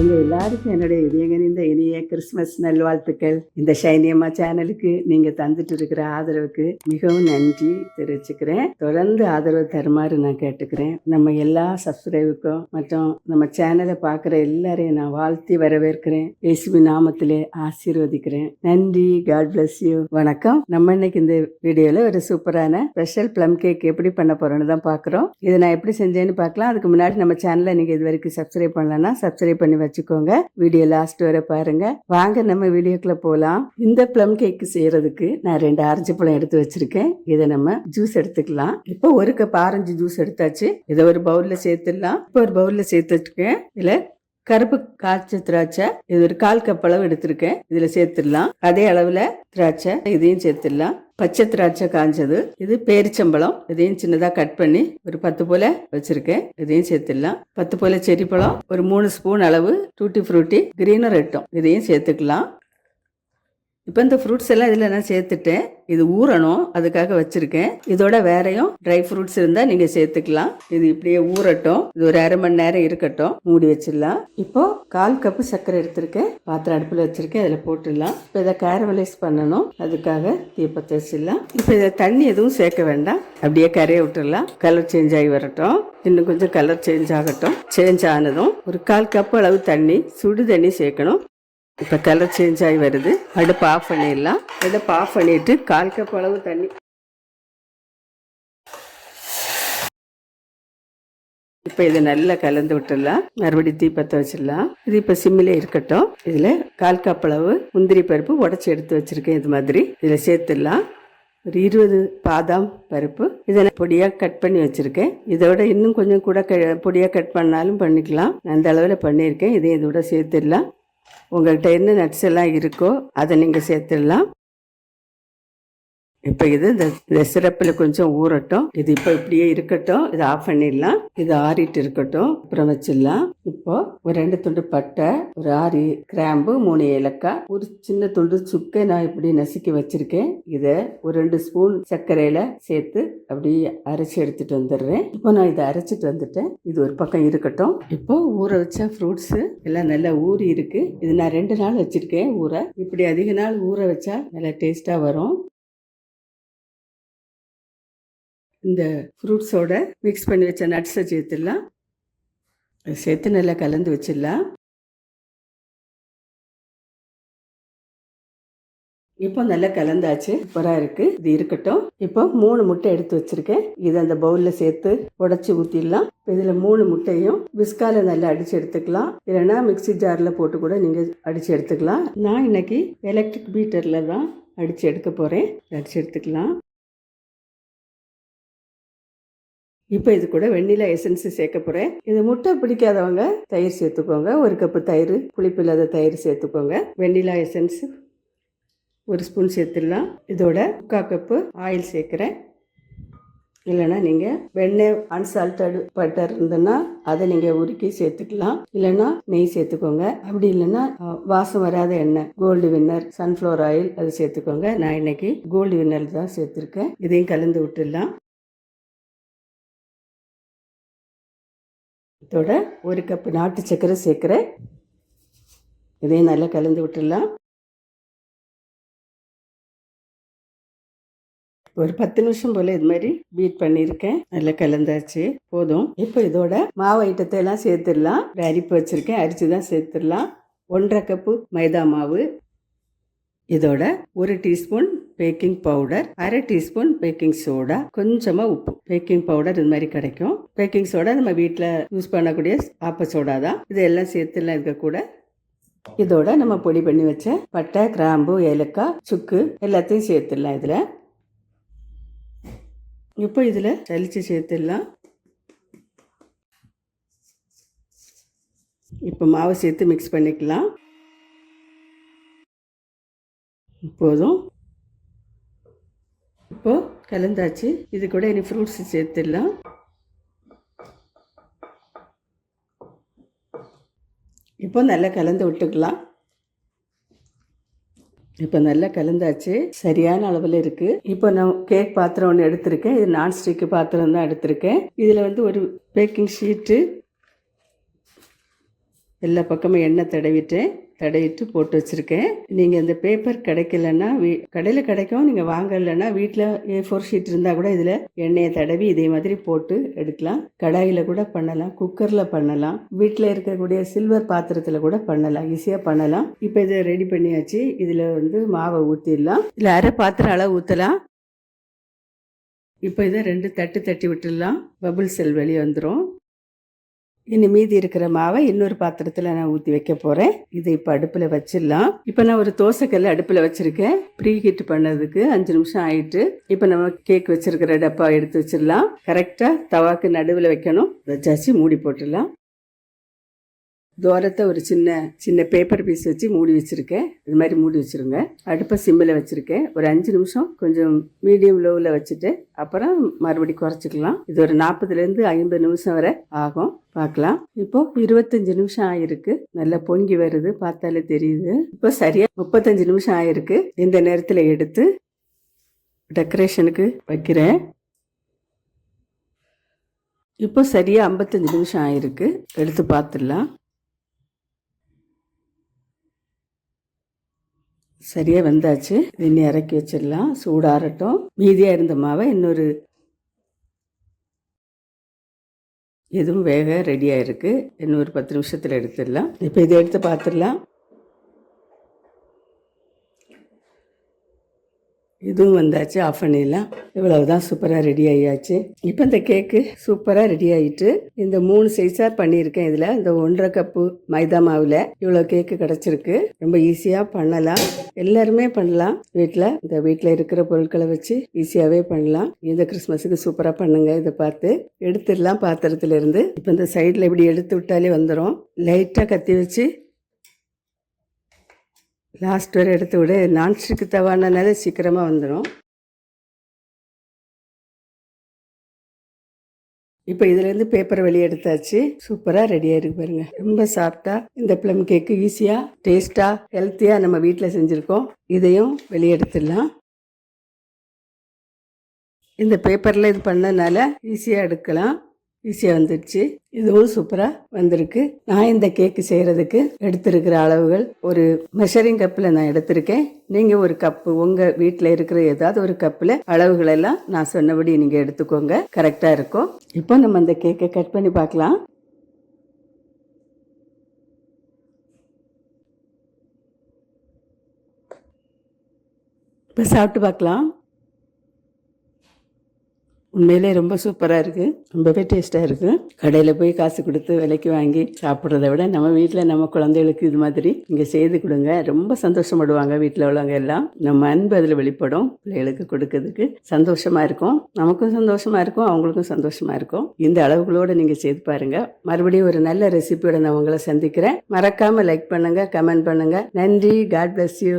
உங்கள் எல்லாருக்கும் என்னுடைய இதயங்கனிந்த இனிய கிறிஸ்மஸ் நல்வாழ்த்துக்கள். இந்த ஷைனியம்மா சேனலுக்கு நீங்கள் தந்துட்டு இருக்கிற ஆதரவுக்கு மிகவும் நன்றி தெரிவிச்சுக்கிறேன். தொடர்ந்து ஆதரவு தருமாறு நான் கேட்டுக்கிறேன். நம்ம எல்லா சப்ஸ்கிரைபுக்கும் மற்றும் நம்ம சேனலை பார்க்குற எல்லாரையும் நான் வாழ்த்தி வரவேற்கிறேன். இயேசுவி நாமத்திலே ஆசீர்வதிக்கிறேன். நன்றி. காட் பிளஸ் யூ வணக்கம். நம்ம இன்னைக்கு இந்த வீடியோவில் ஒரு சூப்பரான ஸ்பெஷல் ப்ளம் கேக் எப்படி பண்ண போகிறோன்னு தான் பார்க்குறோம். இதை நான் எப்படி செஞ்சேன்னு பார்க்கலாம். அதுக்கு முன்னாடி நம்ம சேனலை நீங்கள் இது வரைக்கும் சப்ஸ்கிரைப் பண்ணலன்னா சப்ஸ்கிரைப் பண்ணி வச்சுக்கோங்க. வீடியோ லாஸ்ட் வரை பாருங்க. வாங்க நம்ம வீடியோக்குள்ள போகலாம் இந்த ப்ளம் கேக் செய்யறதுக்கு நான் ரெண்டு ஆரஞ்சு பழம் எடுத்து வச்சிருக்கேன். இதை நம்ம ஜூஸ் எடுத்துக்கலாம். இப்போ ஒரு கப் ஆரஞ்சு ஜூஸ் எடுத்தாச்சு. இதை ஒரு பவுல்ல சேர்த்துடலாம். இப்போ ஒரு பவுல்ல சேர்த்துட்டுருக்கேன் இதுல கருப்பு காய்ச்ச திராட்சை இது ஒரு கால் கப் அளவு எடுத்திருக்கேன். இதுல சேர்த்துடலாம். அதே அளவுல திராட்சை இதையும் சேர்த்துடலாம். பச்சை திராட்சை காஞ்சது. இது பேரிச்சம்பழம். இதையும் சின்னதா கட் பண்ணி ஒரு பத்து போல வச்சிருக்கேன். இதையும் சேர்த்துடலாம். பத்து போல செரி பழம் ஒரு மூணு ஸ்பூன் அளவு டூட்டி ஃப்ரூட்டி கிரீனும் ரெட்டும். இதையும் சேர்த்துக்கலாம். இப்போ இந்த ஃப்ரூட்ஸ் எல்லாம் இதில் நான் சேர்த்துட்டேன். இது ஊறணும். அதுக்காக வச்சுருக்கேன். இதோட வேறையும் ட்ரை ஃப்ரூட்ஸ் இருந்தால் நீங்கள் சேர்த்துக்கலாம். இது இப்படியே ஊறட்டும். இது ஒரு அரை மணி நேரம் இருக்கட்டும். மூடி வச்சிடலாம். இப்போ கால் கப்பு சர்க்கரை எடுத்திருக்கேன். பாத்திரம் அடுப்பில் வச்சுருக்கேன். அதில் போட்டுடலாம். இப்போ இதை கேரவலைஸ் பண்ணணும். அதுக்காக தீபத்தை வச்சிடலாம் இப்போ இதை தண்ணி எதுவும் சேர்க்க வேண்டாம். அப்படியே கரையை விட்டுடலாம். கலர் சேஞ்ச் ஆகி வரட்டும். இன்னும் கொஞ்சம் கலர் சேஞ்ச் ஆகட்டும். சேஞ்ச் ஆனதும் ஒரு கால் கப் அளவு தண்ணி சுடு தண்ணி சேர்க்கணும். இப்போ கலர் சேஞ்ச் ஆகி வருது. அடுப்பு ஆஃப் பண்ணிடலாம். அடுப்பு ஆஃப் பண்ணிட்டு கால் கப் அளவு தண்ணி. இப்போ இதை நல்லா கலந்து விட்டுடலாம். மறுபடியும் தீப்பத்தை வச்சிடலாம். இது இப்போ சிம்மில் இருக்கட்டும். இதில் கால் கப் அளவு முந்திரி பருப்பு உடச்சி எடுத்து வச்சுருக்கேன். இது மாதிரி. இதில் சேர்த்துடலாம். ஒரு இருபது பாதாம் பருப்பு. இதை பொடியாக கட் பண்ணி வச்சுருக்கேன். இதோட இன்னும் கொஞ்சம் கூட க பொடியாக கட் பண்ணாலும் பண்ணிக்கலாம். நான் அந்த அளவில் பண்ணியிருக்கேன். இதையும் இதோட சேர்த்துடலாம். உங்கள்கிட்ட என்ன நட்ஸ் எல்லாம் இருக்கோ அதை நீங்கள் சேர்த்துடலாம். இப்போ இது இந்த சிறப்பில் கொஞ்சம் ஊறட்டும். இது இப்போ இப்படியே இருக்கட்டும். இதை ஆஃப் பண்ணிடலாம். இது ஆறிட்டு இருக்கட்டும். அப்புறம் வச்சிடலாம். இப்போ ஒரு ரெண்டு துண்டு பட்டை ஒரு ஆறு கிராம்பு மூணு ஏலக்காய். ஒரு சின்ன துண்டு சுக்கை நான் இப்படி நசுக்கி வச்சிருக்கேன். இதை ஒரு ரெண்டு ஸ்பூன் சர்க்கரையில் சேர்த்து அப்படியே அரைச்சி எடுத்துட்டு வந்துடுறேன். இப்போ நான் இதை அரைச்சிட்டு வந்துட்டேன். இது ஒரு பக்கம் இருக்கட்டும். இப்போ ஊற வச்ச ஃப்ரூட்ஸு எல்லாம் நல்லா ஊறி இருக்கு. இது நான் ரெண்டு நாள் வச்சிருக்கேன் ஊற. இப்படி அதிக நாள் ஊற வச்சா நல்லா டேஸ்ட்டாக வரும். இந்த ஃப்ரூட்ஸோட மிக்ஸ் பண்ணி வச்ச நட்ஸை சேர்த்துடலாம். சேர்த்து நல்லா கலந்து வச்சிடலாம். இப்போ நல்லா கலந்தாச்சு. சூப்பராக இருக்கு. இது இருக்கட்டும். இப்போ மூணு முட்டை எடுத்து வச்சிருக்கேன். இதை அந்த பவுலில் சேர்த்து உடச்சி ஊற்றிடலாம் இதில் மூணு முட்டையும் விஸ்கால நல்லா அடித்து எடுத்துக்கலாம். இல்லைன்னா மிக்ஸி ஜாரில் போட்டு கூட நீங்கள் அடித்து எடுத்துக்கலாம். நான் இன்னைக்கு எலக்ட்ரிக் பீட்டரில் தான் அடித்து எடுக்க போகிறேன் அடித்து எடுத்துக்கலாம். இப்போ இது கூட வெண்ணிலா எசன்ஸ் சேர்க்க போகிறேன் இது முட்டை பிடிக்காதவங்க தயிர் சேர்த்துக்கோங்க. ஒரு கப்பு தயிர் புளிப்பு இல்லாத தயிர் சேர்த்துக்கோங்க. வெண்ணிலா எசன்ஸ் ஒரு ஸ்பூன் சேர்த்துடலாம். இதோட முக்கால் கப்பு ஆயில் சேர்க்குறேன். இல்லைன்னா நீங்கள் வெண்ணெய் அன்சால்ட்டடு பட்டர் இருந்ததுன்னா அதை நீங்கள் உருக்கி சேர்த்துக்கலாம். இல்லைன்னா நெய் சேர்த்துக்கோங்க. அப்படி இல்லைன்னா வாசம் வராத எண்ணெய் கோல்டு வின்னர் சன்ஃப்ளவர் ஆயில் அது சேர்த்துக்கோங்க. நான் இன்னைக்கு கோல்டு வின்னர் தான் சேர்த்துருக்கேன். இதையும் கலந்து விட்டுடலாம். இதோட ஒரு கப்பு நாட்டு சர்க்கரை சேர்க்குறேன். இதையும் நல்லா கலந்து விட்டுடலாம். ஒரு பத்து நிமிஷம் போல் இது மாதிரி பீட் பண்ணியிருக்கேன். நல்லா கலந்தாச்சு. போதும். இப்போ இதோட மாவு ஐட்டத்தை எல்லாம் சேர்த்துடலாம். அரிப்பு வச்சுருக்கேன். அரிச்சு தான் சேர்த்துடலாம். ஒன்றரை கப்பு மைதா மாவு. இதோட ஒரு டீஸ்பூன் பேக்கிங் பவுடர் அரை டீஸ்பூன் பேக்கிங் சோடா கொஞ்சமாக உப்பு. பேக்கிங் பவுடர் இது மாதிரி கிடைக்கும். பேக்கிங் சோடா நம்ம வீட்டில் யூஸ் பண்ணக்கூடிய ஆப்ப சோடா தான். இதெல்லாம் சேர்த்துலாம் இருக்க கூட இதோட நம்ம பொடி பண்ணி வச்ச பட்டை கிராம்பு ஏலக்காய் சுக்கு எல்லாத்தையும் சேர்த்துடலாம் இதில். இப்போ இதில் சலிச்சு சேர்த்துடலாம். இப்போ மாவு சேர்த்து மிக்ஸ் பண்ணிக்கலாம். போதும். இப்போது கலந்தாச்சு. இது கூட இனி ஃப்ரூட்ஸ் சேர்த்துடலாம். இப்போ நல்லா கலந்து விட்டுக்கலாம். இப்போ நல்லா கலந்தாச்சு. சரியான அளவில் இருக்குது இப்போ நான் கேக் பாத்திரம் ஒன்று எடுத்திருக்கேன். இது நான்ஸ்டிக்கு பாத்திரம் தான் எடுத்திருக்கேன். இதில் வந்து ஒரு பேக்கிங் ஷீட்டு எல்லா பக்கமும் எண்ணெய் தடவிட்டேன். தடையிட்டு போட்டு வச்சுருக்கேன். நீங்கள் இந்த பேப்பர் கிடைக்கலன்னா வீ கடையில் கிடைக்கும் நீங்கள் வாங்கலைன்னா வீட்டில் ஏ ஃபோர் ஷீட் இருந்தால் கூட இதில் எண்ணெயை தடவி இதே மாதிரி போட்டு எடுக்கலாம். கடாயில் கூட பண்ணலாம் குக்கரில் பண்ணலாம் வீட்டில் இருக்கக்கூடிய சில்வர் பாத்திரத்தில் கூட பண்ணலாம் ஈஸியாக பண்ணலாம். இப்போ இதை ரெடி பண்ணியாச்சு. இதில் வந்து மாவை ஊற்றிடலாம் இல்லை அரை பாத்திரம் அளவு ஊற்றலாம் இப்போ இதை ரெண்டு தட்டு தட்டி விட்டுடலாம். பபுள் செல் வெளியே வந்துடும் இனி மீதி இருக்கிற மாவை இன்னொரு பாத்திரத்தில் நான் ஊற்றி வைக்க போகிறேன் இதை இப்போ அடுப்பில் வச்சிடலாம். இப்போ நான் ஒரு தோசைக்கல் அடுப்பில் வச்சுருக்கேன். ப்ரீ ஹீட் பண்ணதுக்கு அஞ்சு நிமிஷம் ஆயிட்டு இப்போ நம்ம கேக் வச்சிருக்கிற டப்பா எடுத்து வச்சிடலாம். கரெக்டாக தவாக்கு நடுவில் வைக்கணும். வச்சாச்சு மூடி போட்டுடலாம். தோரத்தை ஒரு சின்ன சின்ன பேப்பர் பீஸ் வச்சு மூடி வச்சுருக்கேன். இது மாதிரி மூடி வச்சுருங்க. அடுப்பை சிம்மில் வச்சுருக்கேன். ஒரு அஞ்சு நிமிஷம் கொஞ்சம் மீடியம் லோவில் வச்சுட்டு அப்புறம் மறுபடி குறைச்சிக்கலாம். இது ஒரு நாற்பதுலேருந்து ஐம்பது நிமிஷம் வரை ஆகும். பார்க்கலாம். இப்போ இருபத்தஞ்சு நிமிஷம் ஆயிருக்கு. நல்லா பொங்கி வருது. பார்த்தாலே தெரியுது. இப்போ சரியாக முப்பத்தஞ்சு நிமிஷம் ஆயிருக்கு. இந்த நேரத்தில் எடுத்து டெக்கரேஷனுக்கு வைக்கிறேன். இப்போ சரியாக ஐம்பத்தஞ்சு நிமிஷம் ஆயிருக்கு. எடுத்து பார்த்துடலாம். சரியா வந்தாச்சு. இது இறக்கி வச்சிடலாம். சூடாரட்டும் மீதியாக இருந்த மாவை இன்னொரு இதுவும் வேக ரெடியாக இருக்குது இன்னும் ஒரு பத்து நிமிஷத்தில் எடுத்துடலாம். இப்போ இதை எடுத்து பார்த்துடலாம். இதுவும் வந்தாச்சு ஆஃப் பண்ணிடலாம் இவ்வளவுதான் சூப்பராக ரெடி ஆகியாச்சு இப்போ இந்த கேக்கு சூப்பராக ரெடி ஆகிட்டு இந்த மூணு சைஸாக பண்ணியிருக்கேன் இதில். இந்த ஒன்றரை கப்பு மைதா மாவில் இவ்வளோ கேக்கு கிடச்சிருக்கு. ரொம்ப ஈஸியாக பண்ணலாம். எல்லாருமே பண்ணலாம். வீட்டில் இந்த வீட்டில் இருக்கிற பொருட்களை வச்சு ஈஸியாகவே பண்ணலாம். இந்த கிறிஸ்மஸுக்கு சூப்பராக பண்ணுங்க இதை பார்த்து. எடுத்துடலாம் பாத்திரத்துலேருந்து. இப்போ இந்த சைடில் இப்படி எடுத்து விட்டாலே வந்துடும் லைட்டாக கத்தி வச்சு லாஸ்ட் வரை எடுத்து விட. நான்ஸ்டிக்கு தவானனால சீக்கிரமாக வந்துடும் இப்போ இதுலேருந்து பேப்பர் வெளியே எடுத்தாச்சு. சூப்பராக ரெடியாக இருக்கு பாருங்க. ரொம்ப சாஃப்டாக இந்த ப்ளம் கேக்கு ஈஸியாக டேஸ்ட்டாக ஹெல்த்தியாக நம்ம வீட்டில் செஞ்சுருக்கோம். இதையும் வெளியே எடுத்துடலாம். இந்த பேப்பரில் இது பண்ணனால ஈஸியாக எடுக்கலாம். ஈஸியாக வந்துடுச்சு. இதுவும் சூப்பராக வந்திருக்கு. நான் இந்த கேக்கு செய்கிறதுக்கு எடுத்திருக்கிற அளவுகள் ஒரு மெஷரிங் கப்பில் நான் எடுத்திருக்கேன். நீங்கள் ஒரு கப்பு உங்கள் வீட்டில் இருக்கிற ஏதாவது ஒரு கப்பில் அளவுகளெல்லாம் நான் சொன்னபடி நீங்கள் எடுத்துக்கோங்க. கரெக்டாக இருக்கும். இப்போ நம்ம அந்த கேக்கை கட் பண்ணி பார்க்கலாம். இப்போ சாப்பிட்டு பார்க்கலாம். உண்மையிலே ரொம்ப சூப்பராக இருக்குது ரொம்பவே டேஸ்ட்டாக இருக்குது கடையில் போய் காசு கொடுத்து விலைக்கு வாங்கி சாப்பிட்றத விட நம்ம வீட்டில் நம்ம குழந்தைகளுக்கு இது மாதிரி இங்கே செய்து கொடுங்க. ரொம்ப சந்தோஷப்படுவாங்க வீட்டில் உள்ளவங்க எல்லாம். நம்ம அன்பு அதில் வெளிப்படும். பிள்ளைகளுக்கு கொடுக்கறதுக்கு சந்தோஷமாக இருக்கும். நமக்கும் சந்தோஷமாக இருக்கும். அவங்களுக்கும் சந்தோஷமாக இருக்கும். இந்த அளவுகளோடு நீங்கள் செய்து பாருங்கள் மறுபடியும் ஒரு நல்ல ரெசிபியோட நான் உங்களை சந்திக்கிறேன். மறக்காமல் லைக் பண்ணுங்கள் கமெண்ட் பண்ணுங்கள் நன்றி. God bless you